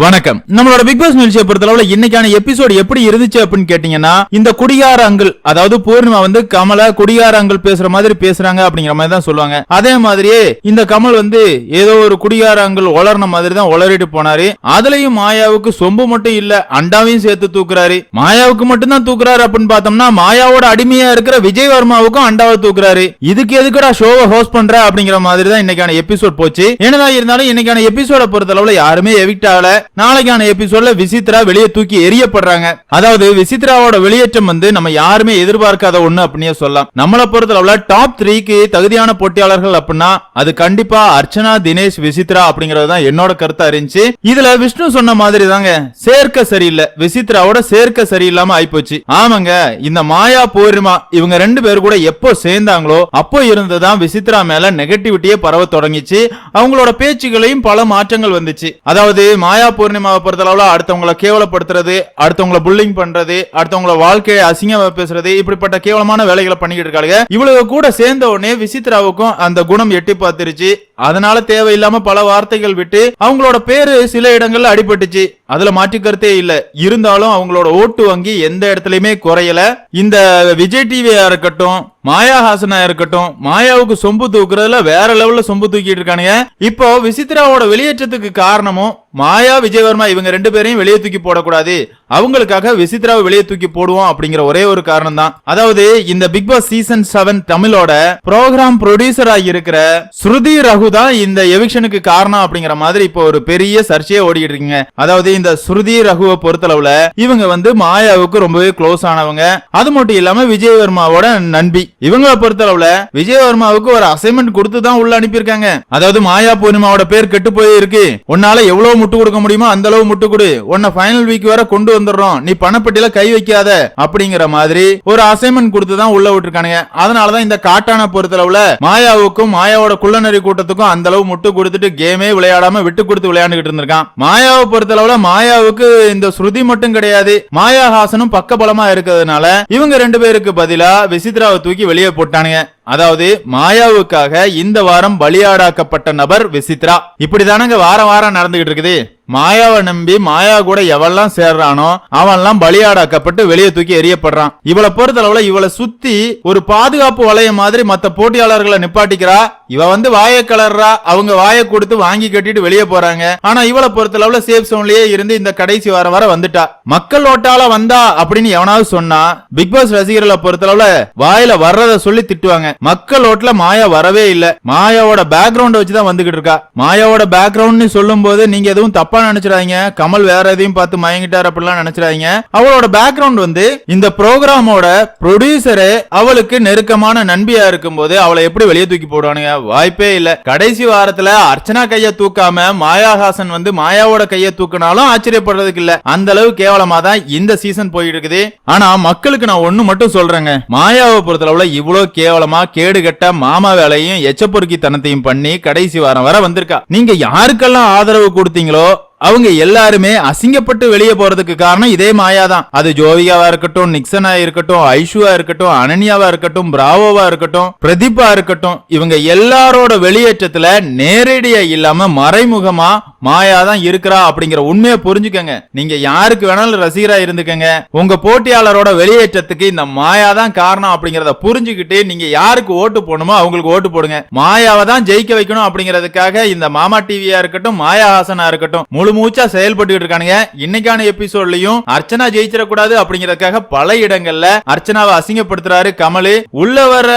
வணக்கம். நம்மளோட big pass நிகழ்ச்சியை பொறுத்தளவுல இன்னைக்கான எபிசோட் எப்படி இருந்துச்சு அப்படின்னு கேட்டீங்கன்னா இந்த குடியார அங்கிள் அதாவது பூர்ணிமா வந்து கமல குடியார அங்கிள் பேசுற மாதிரி பேசுறாங்க அப்படிங்கிற மாதிரி தான் சொல்லுவாங்க. அதே மாதிரியே இந்த கமல் வந்து ஏதோ ஒரு குடியார அங்கிள் உளர்ன மாதிரி தான் உளறிட்டு போனாரு. அதுலயும் மாயாவுக்கு சொம்பு மட்டும் இல்ல அண்டாவையும் சேர்த்து தூக்குறாரு. மாயாவுக்கு மட்டும் தான் தூக்குறாரு அப்படின்னு பார்த்தோம்னா மாயாவோட அடிமையா இருக்கிற விஜய் வர்மாவுக்கும் அண்டாவை தூக்குறாரு. இதுக்கு எதுக்குடா ஷோவை ஹோஸ்ட் பண்ற அப்படிங்கிற மாதிரி தான் இன்னைக்கான எபிசோட் போச்சு. என்னதான் இருந்தாலும் இன்னைக்கான எபிசோட பொறுத்தளவுல யாருமே எவிக்ட் ஆகல. நாளைக்கான எபிசோட்ல விசித்ரா வெளியே தூக்கி எரியப்படுறாங்க அதாவது விசித்ராவோட வெளியேற்றம் வந்து நம்ம யாருமே எதிர்பார்க்காத ஒண்ணு அப்படின்னே சொல்லலாம். நம்மளை பொறுத்தளவுல டாப் த்ரீக்கு தகுதியான போட்டியாளர்கள் அப்படின்னா அது கண்டிப்பா அர்ச்சனா தினேஷ் விசித்ரா அப்படிங்கறது தான் என்னோட கருத்தா இருந்துச்சு. இதுல விஷ்ணு சொன்ன மாதிரி தாங்க சேர்க்க சரியில்லை. விசித்ராவோட சேர்க்க சரியில்லாம ஆயிப்போச்சு. ஆமாங்க இந்த மாயா போரிமா இவங்க ரெண்டு பேர் கூட எப்போ சேர்ந்தாங்களோ அப்போ இருந்துதான் விசித்ரா மேல நெகட்டிவிட்டியே பரவ தொடங்கிச்சு. அவங்களோட பேச்சுகளையும் பல மாற்றங்கள் வந்துச்சு. அதாவது மாயா பூர்ணிமாவை பொறுத்தளவுல அடுத்தவங்களை கேவலப்படுத்துறது அடுத்தவங்களை புல்லிங் பண்றது அடுத்தவங்கள வாழ்க்கையை அசிங்கமா பேசுறது இப்படிப்பட்ட கேவலமான வேலைகளை பண்ணிக்கிட்டு இருக்காங்க இவ்வளவு கூட சேர்ந்த உடனே விசித்ராவுக்கும் அந்த குணம் எட்டி பார்த்துருச்சு. அதனால தேவையில்லாம பல வார்த்தைகள் விட்டு அவங்களோட பேரு சில இடங்கள்ல அடிபட்டுச்சு. அதுல மாற்றிக்கருத்தே இல்ல. இருந்தாலும் அவங்களோட ஓட்டு வங்கி எந்த இடத்துலயுமே குறையல. இந்த விஜய் டிவியா இருக்கட்டும் மாயாஹாசனா இருக்கட்டும் மாயாவுக்கு சொம்பு தூக்குறதுல வேற லெவல்ல சொம்பு தூக்கிட்டு இருக்கானுங்க. இப்போ விசித்ராவோட வெளியேற்றத்துக்கு காரணமும் மாயா விஜயவர்மா இவங்க ரெண்டு பேரையும் வெளியே தூக்கி போடக்கூடாது. அவங்களுக்காக விசித்ராவை வெளியே தூக்கி போடுவோம் அப்படிங்கிற ஒரே ஒரு காரணம் தான் அதாவது இந்த பிக் பாஸ் சீசன் செவன் தமிழோட ப்ரோக்ராம் ப்ரொடியூசரா இருக்கிற ஸ்ருதி ரகு தான் இந்த எவிக்ஷனுக்கு காரணம் அப்படிங்கிற மாதிரி இப்போ ஒரு பெரிய சர்ச்சையே ஓடிட்டு இருக்குங்க. அதாவது இந்த ஸ்ருதி ரகுவை பொறுத்தளவுல இவங்க வந்து மாயாவுக்கு ரொம்பவே க்ளோஸ் ஆனவங்க. அது மட்டும் இல்லாம விஜயவர்மாவோட நண்பி. இவங்களை பொறுத்தளவுல விஜயவர்மாவுக்கு ஒரு அசைன்மெண்ட் கொடுத்து தான் உள்ள அனுப்பியிருக்காங்க. அதாவது மாயா பூர்ணிமாவோட பேர் கெட்டு போய் இருக்கு உன்னால எவ்வளவு முட்டு கொடுக்க முடியுமோ அந்த அளவு முட்டு கொடு. உன்னை ஃபைனல் வீக் வர கொண்டு வந்துடுறோம் நீ பணப்பட்டியில கை வைக்காத அப்படிங்கிற மாதிரி ஒரு அசைன்மெண்ட் கொடுத்து தான் உள்ள விட்டுருக்கானுங்க. அதனாலதான் இந்த காட்டான பொறுத்தளவுல மாயாவுக்கும் மாயாவோட குள்ளநரி கூட்டத்துக்கும் அந்த அளவு முட்டு கொடுத்துட்டு கேமே விளையாடாம விட்டு கொடுத்து விளையாண்டுகிட்டு இருந்திருக்கான். மாயாவை பொறுத்தளவுல மாயாவுக்கு இந்த ஸ்ருதி மட்டும் கிடையாது. மாயாஹாசனும் பக்கபலமா இருக்கிறதுனால இவங்க ரெண்டு பேருக்கு பதிலா விசித்ராவை தூக்கி வெளியே போட்டானுங்க. அதாவது மாயாவுக்காக இந்த வாரம் பலியாடாக்கப்பட்ட நபர் விசித்ரா. இப்படிதானங்க வாரம் வாரம் நடந்துகிட்டு இருக்குது. மாயாவை நம்பி மாயா கூட எவெல்லாம் சேர்றானோ அவன்லாம் பலியாடாக்கப்பட்டு வெளியே தூக்கி எரியப்படுறான் இவளை பொறுத்தளவுல இவளை சுத்தி ஒரு பாதுகாப்பு வளையம் மாதிரி மத்த போட்டியாளர்களை நிப்பாட்டிக்கிறா. இவ வந்து வாயை கலர்றா. அவங்க வாயை கொடுத்து வாங்கி கட்டிட்டு வெளியே போறாங்க. ஆனா இவளை பொறுத்தளவுல சேஃப் சோன்லயே இருந்து இந்த கடைசி வர வர வந்துட்டா. மக்கள் ஓட்டால வந்தா அப்படின்னு எவனாவது சொன்னா பிக் பாஸ் ரசிகர்களை பொறுத்தளவுல வாயில வர்றத சொல்லி திட்டுவாங்க. மக்கள் ஓட்டுல மாயா வரவே இல்ல. மாயாவோட பேக்ரவுண்ட் வச்சுதான் வந்துகிட்டு இருக்கா. மாயாவோட பேக்ரவுண்ட் சொல்லும் போது நீங்க எதுவும் தப்பா நினைச்சிடாதீங்க. கமல் வேற எதையும் பார்த்து மயங்கிட்டார் அப்படிலாம் நினைச்சிடாதீங்க. அவளோட பேக்ரவுண்ட் வந்து இந்த ப்ரோக்ராமோட ப்ரொடியூசரே அவளுக்கு நெருக்கமான நண்பியா இருக்கும்போது அவளை எப்படி வெளியே தூக்கி போடுவானுங்க? வாய்ப்பே இல்ல. கடைசி வாரத்துல அர்ச்சனா கைய தூக்காம மாயாஹாசன் வந்து மாயாவோட கைய தூக்கினாலும் ஆச்சரியப்படுறதுக்கு இல்ல. அந்த அளவு கேவலமா தான் இந்த சீசன் போயிட்டு இருக்குது. ஆனா மக்களுக்கு நான் ஒண்ணு மட்டும் சொல்றேங்க. மாயாவை பொறுத்தளவுல இவ்வளவு கேவலமா கேடுகட்ட மாமா வேலையும் எச்சப்பொறுக்கி தனத்தையும் பண்ணி கடைசி வாரம் வர வந்திருக்கா. நீங்க யாருக்கெல்லாம் ஆதரவு கொடுத்தீங்களோ அவங்க எல்லாருமே அசிங்கப்பட்டு வெளியே போறதுக்கு காரணம் இதே மாயா தான் அது ஜோவியாவா இருக்கட்டும் நிக்சனா இருக்கட்டும் ஐஷுவா இருக்கட்டும் அனன்யாவா இருக்கட்டும் பிராவோவா இருக்கட்டும் பிரதீபா இருக்கட்டும் இவங்க எல்லாரோட வெளியேற்றத்துல நேரடியா இல்லாம மறைமுகமா மாயா தான் இருக்கிறா அப்படிங்கிற உண்மையை புரிஞ்சுக்கங்க. நீங்க யாருக்கு வேணாலும் ரசிகரா இருந்துக்கங்க. உங்க போட்டியாளரோட வெளியேற்றத்துக்கு இந்த மாயா தான் காரணம் அப்படிங்கறத புரிஞ்சுக்கிட்டு நீங்க யாருக்கு ஓட்டு போடணுமோ அவங்களுக்கு ஓட்டு போடுங்க. மாயாவை தான் ஜெயிக்க வைக்கணும் அப்படிங்கறதுக்காக இந்த மாமா டிவியா இருக்கட்டும் மாயாஹாசனா இருக்கட்டும் முழு மூச்சா செயல்பட்டு இருக்கானுங்க. இன்னைக்கான எபிசோட்லயும் அர்ச்சனா ஜெயிச்சிடக்கூடாது அப்படிங்கறதுக்காக பல இடங்கள்ல அர்ச்சனாவை அசிங்கப்படுத்துறாரு கமலு. உள்ள வர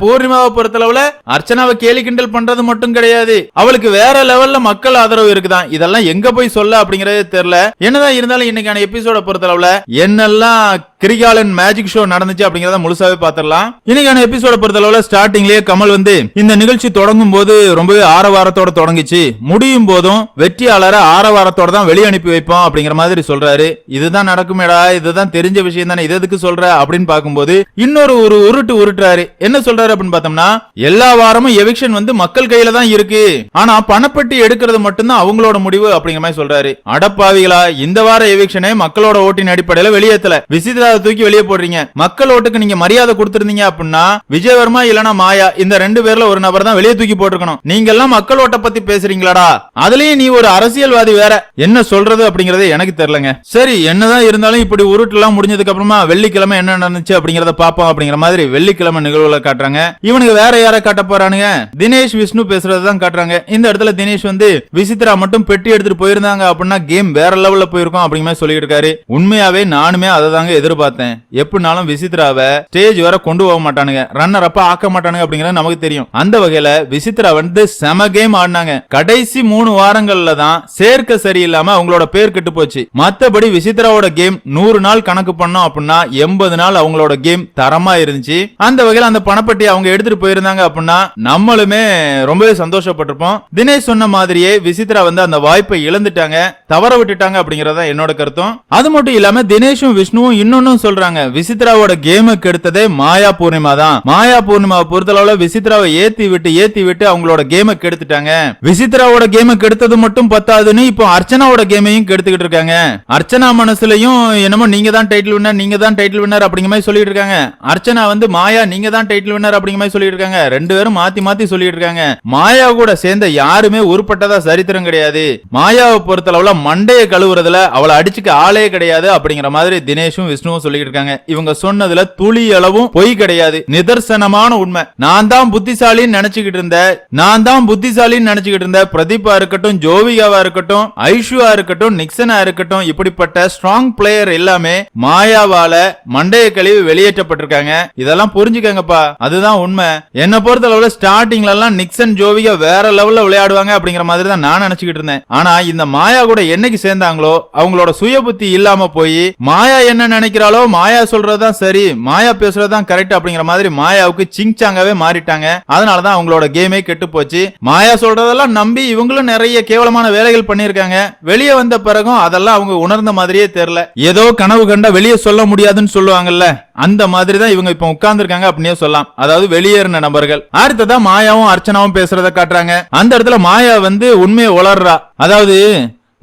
பூர்ணிமாவை பொறுத்தளவுல அர்ச்சனாவை கேலி கிண்டல் பண்றது மட்டும் கிடையாது. அவளுக்கு வேற லெவல்ல மக்கள் ஆதரவு இருக்குதான். இதெல்லாம் எங்க போய் சொல்ல அப்படிங்கறதே தெரியல. என்னதான் இருந்தாலும் இன்னைக்கான எபிசோட பொறுத்தளவுல என்னெல்லாம் கிரிகாலன் மேஜிக் ஷோ நடந்துச்சு அப்படிங்கறத முழுசாவே பாத்திரலாம் இன்னைக்கான எபிசோட பொறுத்தளவுல ஸ்டார்டிங்லயே கமல் வந்து இந்த நிகழ்ச்சி தொடங்கும் போது ரொம்பவே ஆரவாரத்தோட தொடங்குச்சு. முடியும் போதும் வெற்றியாளரை ஆரவாரத்தோட தான் வெளியே அனுப்பி வைப்போம் அப்படிங்கிற மாதிரி சொல்றாரு. இதுதான் நடக்குமேடா இதுதான் தெரிஞ்ச விஷயம் தானே இது எதுக்கு சொல்ற அப்படின்னு பார்க்கும்போது இன்னொரு ஒரு உருட்டு உருட்டுறாரு. என்ன சொல்றாரு அப்படின்னு பார்த்தோம்னா எல்லா வாரமும் எவிக்ஷன் வந்து மக்கள் கையில தான் இருக்கு. ஆனா பணப்பட்டி எடுக்கிறது மட்டும்தான் அவங்களோட முடிவு அப்படிங்கிற மாதிரி சொல்றாரு. அடப்பாவிகளா இந்த வார எவிக்ஷனே மக்களோட ஓட்டின் அடிப்படையில வெளியேத்தல. விசித்ரா அதை தூக்கி வெளியே போடுறீங்க. மக்கள் ஓட்டுக்கு நீங்க மரியாதை கொடுத்திருந்தீங்க அப்படின்னா விஜயவர்மா இல்லனா மாயா இந்த ரெண்டு பேர்ல ஒரு நபர் தான் வெளியே தூக்கி போட்டிருக்கணும். நீங்க எல்லாம் மக்கள் ஓட்ட பத்தி பேசுறீங்களாடா? அதுலயும் நீ ஒரு அரசியல்வாதி வேற. என்ன சொல்றது அப்படிங்கறது எனக்கு தெரியலங்க. சரி என்னதான் இருந்தாலும் இப்படி உருட்டு எல்லாம் முடிஞ்சதுக்கு அப்புறமா வெள்ளிக்கிழமை என்ன நடந்துச்சு அப்படிங்கறத பாப்போம் அப்படிங்கிற மாதிரி வெள்ளிக்கிழமை நிகழ்வுல காட்டுறாங்க. இவனுக்கு வேற யாரை காட்ட போறானுங்க? தினேஷ் விஷ்ணு பேசுறது தான் காட்டுறாங்க. இந்த இடத்துல தினேஷ் வந்து விசித்ரா மட்டும் பெட்டி எடுத்துட்டு போயிருந்தாங்க அப்படின்னா கேம் வேற லெவல்ல போயிருக்கும் அப்படிங்கிற மாதிரி சொல்லிட்டு இருக்காரு. உண்மையாவே நானுமே அதை தாங்க பார்த்தேன். எப்படினாலும் விசித்ராவை ஸ்டேஜ் வர கொண்டு போக மாட்டானுங்க. ரன்னர் அப்ப ஆக்க மாட்டானுங்க அப்படிங்கறது நமக்கு தெரியும். அந்த வகையில விசித்ரா வந்து செம கேம் ஆடினாங்க. கடைசி மூணு வாரங்கள்ல தான் சேர்க்க சரியில்லாம அவங்களோட பேர் கெட்டு போச்சு. மத்தபடி விசித்ராவோட கேம் நூறு நாள் கணக்கு பண்ணோம் அப்படின்னா எண்பது நாள் அவங்களோட கேம் தரமா இருந்துச்சு. அந்த வகையில அந்த பணப்பட்டி அவங்க எடுத்துட்டு போயிருந்தாங்க அப்படின்னா நம்மளுமே ரொம்பவே சந்தோஷப்பட்டிருப்போம். தினேஷ் சொன்ன மாதிரியே விசித்ரா வந்து அந்த வாய்ப்பை இழந்துட்டாங்க தவற விட்டுட்டாங்க அப்படிங்கறத என்னோட கருத்தும். அது மட்டும் இல்லாம தினேஷும் விஷ்ணுவும் இன்னொன்னும் சொல்றாங்க விசித்ராவோட கேமை கெடுத்ததே மாயா பூர்ணிமா தான். மாயா பூர்ணிமாவை பொறுத்தளவுல விசித்ராவை ஏத்தி விட்டு ஏத்தி விட்டு அவங்களோட கேமை கெடுத்துட்டாங்க. விசித்ராவோட கேமை கெடுத்தது மட்டும் பத்தாதுன்னு இப்போ அர்ச்சனாவோட கேமையும் கெடுத்துக்கிட்டு இருக்காங்க. அர்ச்சனா மனசுலயும் என்னமோ நீங்க தான் டைட்டில் வின்னர் நீங்க தான் டைட்டில் வின்னர் அப்படிங்கிற மாதிரி சொல்லிட்டு இருக்காங்க. அர்ச்சனா வந்து மாயா நீங்க தான் டைட்டில் வின்னர் அப்படிங்கிற மாதிரி சொல்லிட்டு இருக்காங்க. ரெண்டு பேரும் மாத்தி மாத்தி சொல்லிட்டு இருக்காங்க. மாயா கூட சேர்ந்த யாருமே உருப்பட்டதா சரித்திரம் கிடையாது. மாயாவை பொறுத்தளவுல மண்டையை கழுவுறதுல அவளை அடிச்சுக்க ஆளே கிடையாது அப்படிங்கிற மாதிரி தினேஷும் விஷ்ணுவும் சொல்லிட்டு இருக்காங்க இவங்க சொன்னதுல துளி அளவும் பொய் கிடையாது. நிதர்சனமான உண்மை. நான் தான் புத்திசாலின்னு நினைச்சுக்கிட்டு இருந்த நான் தான் புத்திசாலின்னு நினைச்சுக்கிட்டு இருந்த பிரதீபா இருக்கட்டும் ஜோவிகாவா இருக்கட்டும் ஐஷுவா இருக்கட்டும் நிக்சனா இருக்கட்டும் இப்படிப்பட்ட ஸ்ட்ராங் பிளேயர் எல்லாமே மாயாவால மண்டைய கழிவு வெளியேற்றப்பட்டிருக்காங்க. இதெல்லாம் புரிஞ்சுக்கங்கப்பா. அதுதான் உண்மை. என்ன பொறுத்த அளவுல ஸ்டார்டிங்ல எல்லாம் நிக்சன் ஜோவிகா வேற லெவல்ல விளையாடுவாங்க அப்படிங்கிற மாதிரி தான் நான் நினைச்சுக்கிட்டு இருந்தேன். ஆனா இந்த மாயா கூட என்னைக்கு சேர்ந்தாங்களோ அவங்களோட சுய புத்தி இல்லாம போய் மாயா என்ன சொல்றாலோ மாயா சொல்றதுதான் சரி மாயா பேசுறதுதான் கரெக்ட் அப்படிங்கிற மாதிரி மாயாவுக்கு சிங்சாங்காவே மாறிட்டாங்க. அதனாலதான் அவங்களோட கேமே கெட்டு போச்சு. மாயா சொல்றதெல்லாம் நம்பி இவங்களும் நிறைய கேவலமான வேலைகள் பண்ணிருக்காங்க வெளியே வந்த பிறகும் அதெல்லாம் அவங்க உணர்ந்த மாதிரியே தெரியல. ஏதோ கனவு கண்டா வெளியே சொல்ல முடியாதுன்னு சொல்லுவாங்கல்ல அந்த மாதிரி தான் இவங்க இப்ப உட்கார்ந்துருக்காங்க அப்படின்னே சொல்லலாம். அதாவது வெளியேறின நபர்கள். அடுத்ததா மாயாவும் அர்ச்சனாவும் பேசுறத காட்டுறாங்க. அந்த இடத்துல மாயா வந்து உண்மையை உளர்றா. அதாவது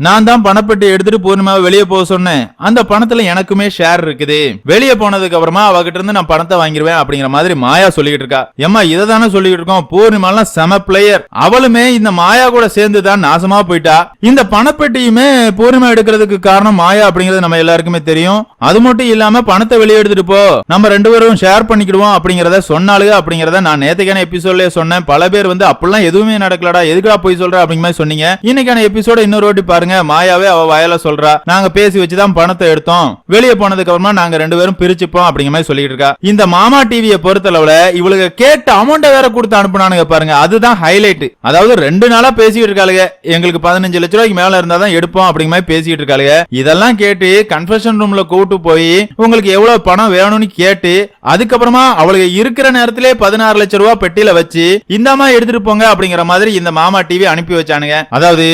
நான் தான் பணப்பெட்டி எடுத்துட்டு பூர்ணிமாவை வெளியே போக சொன்னேன். அந்த பணத்துல எனக்குமே ஷேர் இருக்குது. வெளியே போனதுக்கு அப்புறமா அவகிட்ட இருந்து நான் பணத்தை வாங்கிருவேன் அப்படிங்கிற மாதிரி மாயா சொல்லிக்கிட்டு இருக்கா. ஏமா இதை தானே சொல்லிக்கிட்டு இருக்கோம். பூர்ணிமாலாம் செம பிளேயர் அவளுமே இந்த மாயா கூட சேர்ந்து தான் நாசமா போயிட்டா. இந்த பணப்பெட்டியுமே பூர்ணிமா எடுக்கிறதுக்கு காரணம் மாயா அப்படிங்கிறது நம்ம எல்லாருக்குமே தெரியும். அது மட்டும் இல்லாம பணத்தை வெளியே எடுத்துட்டு போ. நம்ம ரெண்டு பேரும் ஷேர் பண்ணிக்கிடுவோம் அப்படிங்கறத சொன்னாலுங்க அப்படிங்கறத நான் நேத்துக்கான எபிசோட்லயே சொன்னேன். பல பேர் வந்து அப்படிலாம் எதுவுமே நடக்கலடா. எதுக்குடா போய் சொல்ற? அப்படிங்கிற மாதிரி சொன்னீங்க. இன்னைக்கான எபிசோட இன்னொரு வாட்டி பாருங்க. மாயாவே அவ வயல சொல்றா நாங்க பேசி வச்சுதான் பணத்தை எடுத்தோம். வெளியே போனதுக்கு அப்புறமா நாங்க ரெண்டு பேரும் பிரிச்சுப்போம் அப்படிங்கிற மாதிரி சொல்லிட்டு இருக்கா. இந்த மாமா டிவியை பொறுத்தளவுல இவளுக்கு கேட்ட அமௌண்ட் வேற கொடுத்து அனுப்புனானுங்க பாருங்க அதுதான் ஹைலைட் அதாவது ரெண்டு நாளா பேசிட்டு இருக்காளுங்க. எங்களுக்கு பதினஞ்சு லட்ச ரூபாய்க்கு மேல இருந்தா தான் எடுப்போம் அப்படிங்கிற மாதிரி பேசிட்டு இருக்காளுங்க. இதெல்லாம் கேட்டு கன்ஃபெஷன் ரூம்ல கூட்டு போய் உங்களுக்கு எவ்வளவு பணம் வேணும்னு கேட்டு அதுக்கப்புறமா அவளுக்கு இருக்கிற நேரத்திலே பதினாறு லட்சம் ரூபாய் பெட்டியில வச்சு இந்தாமா எடுத்துட்டு போங்க அப்படிங்கிற மாதிரி இந்த மாமா டிவி அனுப்பி வச்சானுங்க. அதாவது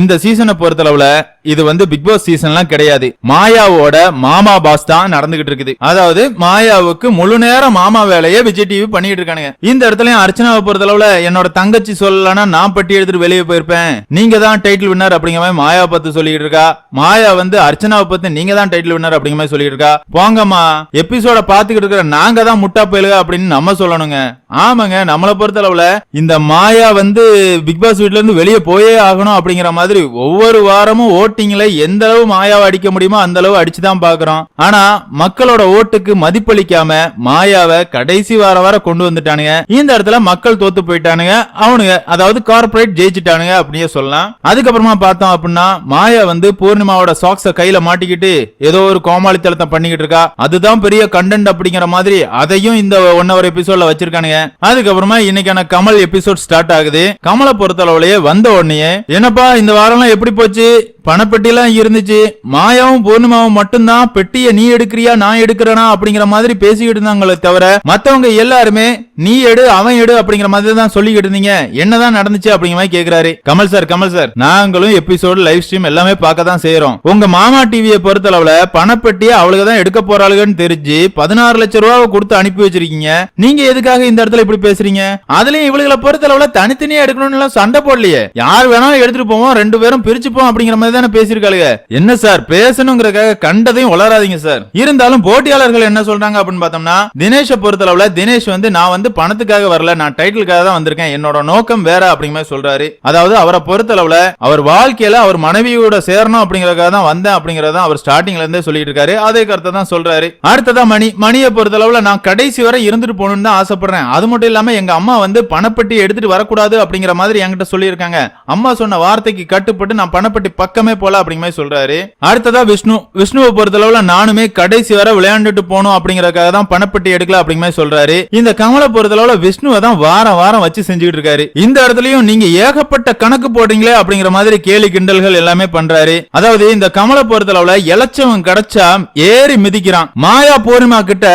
இந்த சீசனை பொறுத்தளவுல இது வந்து பிக் பாஸ் சீசன்லாம் கிடையாது. மாயாவோட மாமா பாஸ் தான் நடந்துகிட்டு இருக்குது. அதாவது மாயாவுக்கு முழு நேரம் மாமா வேலையை விஜய் டிவி பண்ணிட்டு இருக்கானுங்க. இந்த இடத்துலயும் அர்ச்சனாவை பொறுத்தளவுல என்னோட தங்கச்சி சொல்லலன்னா நான் பட்டி எடுத்துட்டு வெளியே போயிருப்பேன். நீங்க தான் டைட்டில் வின்னர் அப்படிங்கிற மாதிரி மாயா பத்தி சொல்லிட்டு இருக்கா? மாயா வந்து அர்ச்சனாவை பத்தி நீங்க தான் டைட்டில் வின்னர் அப்படிங்கிற மாதிரி சொல்லிட்டு இருக்கா? போங்கம்மா எபிசோட பாத்துக்கிட்டு இருக்கிற நாங்க தான் முட்டா போயிலுக அப்படின்னு நம்ம சொல்லணுங்க. ஆமாங்க நம்மளை பொறுத்தளவுல இந்த மாயா வந்து பிக் பாஸ் வீட்ல இருந்து வெளியே போயே ஆகணும் அப்படிங்கிற மாதிரி ஒவ்வொரு வாரமும் ஓட்டிங்ல எந்த அளவு மாயாவை அடிக்க முடியுமோ அந்த அளவு அடிச்சுதான் பாக்குறோம் ஆனா மக்களோட ஓட்டுக்கு மதிப்பளிக்காம மாயாவை கடைசி வார வர கொண்டு வந்துட்டானுங்க. இந்த இடத்துல மக்கள் தோத்து போயிட்டானுங்க. அவனுங்க அதாவது கார்பரேட் ஜெயிச்சுட்டானுங்க அப்படியே சொல்லலாம். அதுக்கப்புறமா பார்த்தோம் அப்படின்னா மாயா வந்து பூர்ணிமாவோட சாக்ஸ கையில மாட்டிக்கிட்டு ஏதோ ஒரு கோமாளித்தளத்தை பண்ணிக்கிட்டு இருக்கா. அதுதான் பெரிய கண்டென்ட் அப்படிங்கிற மாதிரி அதையும் இந்த ஒன் ஹவர் எபிசோட்ல வச்சிருக்கானுங்க. அதுக்கப்புறமா இன்னைக்கான கமல் எபிசோட் ஸ்டார்ட் ஆகுது. கமலை பொறுத்தளவுலயே வந்த உடனே என்னப்பா இந்த வாரம் எப்படி போச்சு? যে பணப்பெட்டிலாம் இருந்துச்சு. மாயாவும் பூர்ணிமாவும் மட்டும்தான் பெட்டியை நீ எடுக்கிறியா நான் எடுக்கிறேனா அப்படிங்கிற மாதிரி பேசிக்கிட்டு இருந்தாங்களே தவிர மத்தவங்க எல்லாருமே நீ எடு அவன் எடு அப்படிங்கிற மாதிரி தான் சொல்லிக்கிட்டு இருந்தீங்க. என்னதான் நடந்துச்சு அப்படிங்கிற மாதிரி கேக்குறாரு. கமல் சார் கமல் சார் நாங்களும் எபிசோடு லைவ் ஸ்ட்ரீம் எல்லாமே பார்க்க தான் செய்யறோம் உங்க மாமா டிவியை பொறுத்தளவுல பணப்பெட்டியை அவளுக்கு தான் எடுக்க போறாளுகன்னு தெரிஞ்சு பதினாறு லட்சம் ரூபாவை கொடுத்து அனுப்பி வச்சிருக்கீங்க. நீங்க எதுக்காக இந்த இடத்துல இப்படி பேசுறீங்க? அதுலயும் இவளுகளை பொறுத்தளவுல தனித்தனியா எடுக்கணும்னு எல்லாம் சண்டை போடலையே. யார் வேணாலும் எடுத்துட்டு போவோம் ரெண்டு பேரும் பிரிச்சுப்போம் அப்படிங்கிற மாதிரி தானே பேசியிருக்காளுங்க என்ன சார் பேசணுங்கிறக்காக கண்டதையும் வளராதீங்க சார். இருந்தாலும் போட்டியாளர்கள் என்ன சொல்றாங்க அப்படின்னு பார்த்தோம்னா தினேஷை பொறுத்தளவுல தினேஷ் வந்து நான் வந்து பணத்துக்காக வரல நான் டைட்டிலுக்காக தான் வந்திருக்கேன் என்னோட நோக்கம் வேற அப்படிங்கிற மாதிரி சொல்றாரு. அதாவது அவரை பொறுத்தளவுல அவர் வாழ்க்கையில அவர் மனைவியோட சேரணும் அப்படிங்கறக்காக தான் வந்தேன் அப்படிங்கறத அவர் ஸ்டார்டிங்ல இருந்தே சொல்லிட்டு இருக்காரு. அதே கருத்தை தான் சொல்றாரு. அடுத்ததா மணி மணியை பொறுத்தளவுல நான் கடைசி வரை இருந்துட்டு போகணும்னு தான் ஆசைப்படுறேன். அது மட்டும் இல்லாம எங்க அம்மா வந்து பணப்பட்டி எடுத்துட்டு வரக்கூடாது அப்படிங்கிற மாதிரி என்கிட்ட சொல்லியிருக்காங்க. அம்மா சொன்ன வார்த்தைக்கு கட்டுப்பட்டு நான் பணப்பட்டி பக்கம் பக்கமே போல அப்படிங்கிற மாதிரி சொல்றாரு. அடுத்ததா விஷ்ணு விஷ்ணுவை பொறுத்தளவுல நானுமே கடைசி வர விளையாண்டுட்டு போனோம் அப்படிங்கறதுக்காக தான் பணப்பட்டி எடுக்கல அப்படிங்கிற மாதிரி சொல்றாரு. இந்த கமலை பொறுத்தளவுல விஷ்ணுவை தான் வாரம் வாரம் வச்சு செஞ்சுக்கிட்டு இருக்காரு. இந்த இடத்துலயும் நீங்க ஏகப்பட்ட கணக்கு போடுறீங்களே அப்படிங்கிற மாதிரி கேலி கிண்டல்கள் எல்லாமே பண்றாரு. அதாவது இந்த கமலை பொறுத்தளவுல இலச்சவன் கிடைச்சா ஏறி மிதிக்கிறான். மாயா பூர்ணிமா கிட்ட